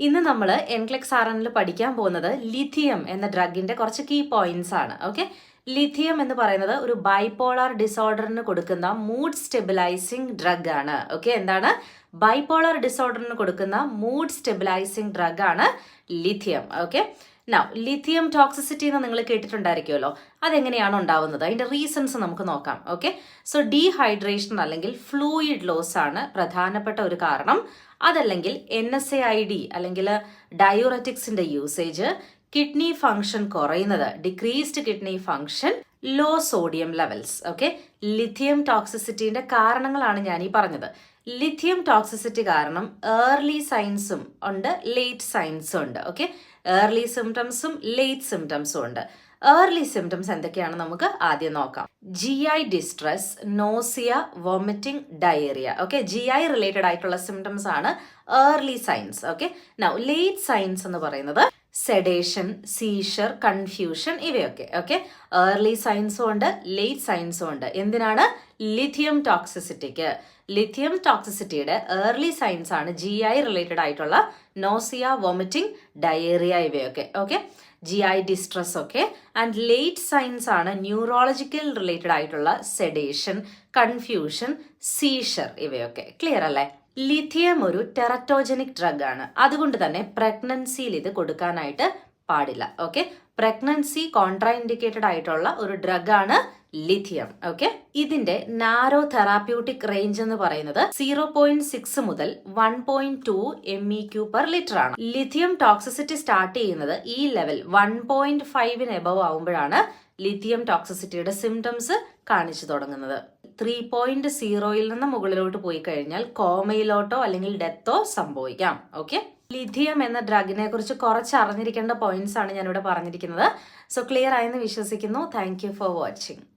ഇന്ന് നമ്മൾ NCLEX R എനിൽ പഠിക്കാൻ പോകുന്നത് ലിഥിയം എന്ന ഡ്രഗിന്റെ കുറച്ച് കീ പോയിന്റ്സ് ആണ് ഓക്കെ ലിഥിയം എന്ന് പറയുന്നത് ഒരു ബൈപോളാർ ഡിസോർഡറിന് കൊടുക്കുന്ന മൂഡ് സ്റ്റെബിലൈസിംഗ് ഡ്രഗ് ആണ് ഓക്കെ എന്താണ്? ബൈപോളാർ ഡിസോർഡറിന് കൊടുക്കുന്ന മൂഡ് സ്റ്റെബിലൈസിംഗ് ഡ്രഗ് ആണ് lithium okay now lithium toxicity എന്ന് നിങ്ങൾ കേട്ടിട്ടുണ്ടായിരിക്കുമല്ലോ. അതെങ്ങനെയാണ് ഉണ്ടാവുന്നത്? അതിന്റെ റീസൺസ് നമുക്ക് നോക്കാം ഓക്കെ സോ ഡീഹൈഡ്രേഷൻ അല്ലെങ്കിൽ ഫ്ലൂയിഡ് ലോസ് ആണ് പ്രധാനപ്പെട്ട ഒരു കാരണം. അതല്ലെങ്കിൽ N S A I D അല്ലെങ്കിൽ ഡയോററ്റിക്സിന്റെ യൂസേജ് കിഡ്നി ഫങ്ഷൻ കുറയുന്നത് decreased kidney function low sodium levels okay lithium ടോക്സിസിറ്റിന്റെ കാരണങ്ങളാണ് ഞാൻ ഈ പറഞ്ഞത്. ലിഥിയം ടോക്സിസിറ്റി കാരണം ഏർലി സൈൻസും ഉണ്ട് ലേറ്റ് സൈൻസും ഉണ്ട് ഓക്കെ ഏർലി സിംറ്റംസും ലേറ്റ് സിംറ്റംസും ഉണ്ട്. ഏർലി സിംറ്റംസ് എന്തൊക്കെയാണ് നമുക്ക് ആദ്യം നോക്കാം? G I distress nausea vomiting diarrhoea okay G I related ആയിട്ടുള്ള സിംറ്റംസ് ആണ് early signs okay now late signs എന്ന് പറയുന്നത് സെഡേഷൻ സീഷർ കൺഫ്യൂഷൻ ഇവയൊക്കെ ഓക്കെ ഏർലി സയൻസും ഉണ്ട് ലേറ്റ് സയൻസും ഉണ്ട്. എന്തിനാണ്? ലിഥിയം ടോക്സിസിറ്റിക്ക് ലിഥിയം ടോക്സിസിറ്റിയുടെ ഏർലി സയൻസ് ആണ് ജി ഐ റിലേറ്റഡ് ആയിട്ടുള്ള നോസിയ വോമിറ്റിംഗ് ഡയേറിയ ഇവയൊക്കെ ഓക്കെ ജി ഐ ഡിസ്ട്രസ് ഒക്കെ. ആൻഡ് ലേറ്റ് സയൻസ് ആണ് ന്യൂറോളജിക്കൽ റിലേറ്റഡ് ആയിട്ടുള്ള സെഡേഷൻ കൺഫ്യൂഷൻ സീഷർ ഇവയൊക്കെ. ക്ലിയർ അല്ലേ? ലിഥിയം ഒരു ടെററ്റോജനിക് ഡ്രഗ് ആണ്. അതുകൊണ്ട് തന്നെ പ്രഗ്നൻസിയിൽ ഇത് കൊടുക്കാനായിട്ട് പാടില്ല. ഓക്കെ പ്രഗ്നൻസി കോൺട്രാ ഇൻഡിക്കേറ്റഡ് ആയിട്ടുള്ള ഒരു ഡ്രഗ് ആണ് ലിഥിയം. ഓക്കെ ഇതിന്റെ നാരോ തെറാപ്യൂട്ടിക് റേഞ്ച് എന്ന് പറയുന്നത് സീറോ പോയിന്റ് സിക്സ് മുതൽ one point two M E Q per litre ആണ്. ലിഥിയം ടോക്സിസിറ്റി സ്റ്റാർട്ട് ചെയ്യുന്നത് ഈ ലെവൽ വൺ പോയിന്റ് ഫൈവിന് എബവ് ആവുമ്പോഴാണ് ലിഥിയം ടോക്സിസിറ്റിയുടെ സിംറ്റംസ് കാണിച്ചു തുടങ്ങുന്നത്. ത്രീ പോയിന്റ് സീറോയിൽ നിന്ന് മുകളിലോട്ട് പോയി കഴിഞ്ഞാൽ കോമയിലോട്ടോ അല്ലെങ്കിൽ ഡെത്തോ സംഭവിക്കാം. ഓക്കെ ലിഥിയം എന്ന ഡ്രഗിനെ കുറിച്ച് കുറച്ച് അറിഞ്ഞിരിക്കേണ്ട പോയിന്റ്സ് ആണ് ഞാനിവിടെ പറഞ്ഞിരിക്കുന്നത്. സോ ക്ലിയർ ആയെന്ന് വിശ്വസിക്കുന്നു. Thank for watching